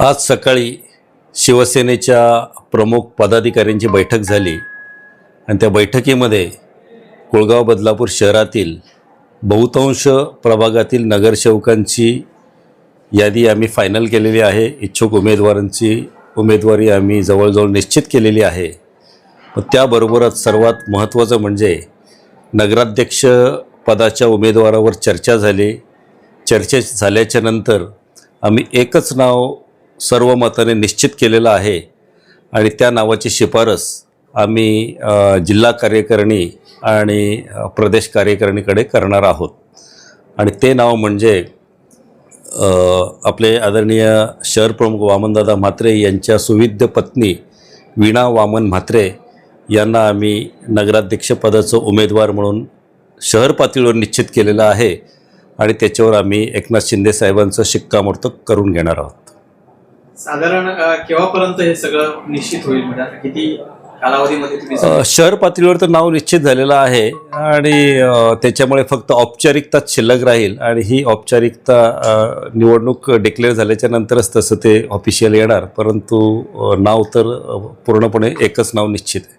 आज सकाळी शिवसेनेच्या प्रमुख पदाधिकाऱ्यांची बैठक झाली आणि त्या बैठकीमध्ये कुळगाव बदलापूर शहरातील बहुतांश प्रभागातील नगरसेवकांची यादी आम्ही फायनल केलेली आहे. इच्छुक उमेदवारांची उमेदवारी आम्ही जवळजवळ निश्चित केलेली आहे. पण त्याबरोबरच सर्वात महत्त्वाचं म्हणजे नगराध्यक्ष पदाच्या उमेदवारावर चर्चा झाली. चर्चा झाल्याच्यानंतर आम्ही एकच नाव सर्व मताने निश्चित केलेलं आहे आणि त्या नावाची शिफारस आम्ही जिल्हा कार्यकारिणी आणि प्रदेश कार्यकारिणीकडे करणार आहोत. आणि ते नाव म्हणजे आपले आदरणीय शहर प्रमुख वामनदादा म्हात्रे यांच्या सुविद्य पत्नी वीणा वामन म्हात्रे यांना आम्ही नगराध्यक्षपदाचं उमेदवार म्हणून शहर पातळीवर निश्चित केलेलं आहे आणि त्याच्यावर आम्ही एकनाथ शिंदे साहेबांचं शिक्कामोर्तब करून घेणार आहोत. साधारण केव्हापर्यंत हे सगळं निश्चित होईल? म्हणजे आता किती कालावधीमध्ये तुम्ही शहर पातळीवर तर नाव निश्चित झालेलं आहे आणि त्याच्यामुळे फक्त औपचारिकताच शिल्लक राहील आणि ही औपचारिकता निवडणूक डिक्लेअर झाल्याच्या नंतरच तसं ते ऑफिशियल येणार. परंतु नाव तर पूर्णपणे एकच नाव निश्चित आहे.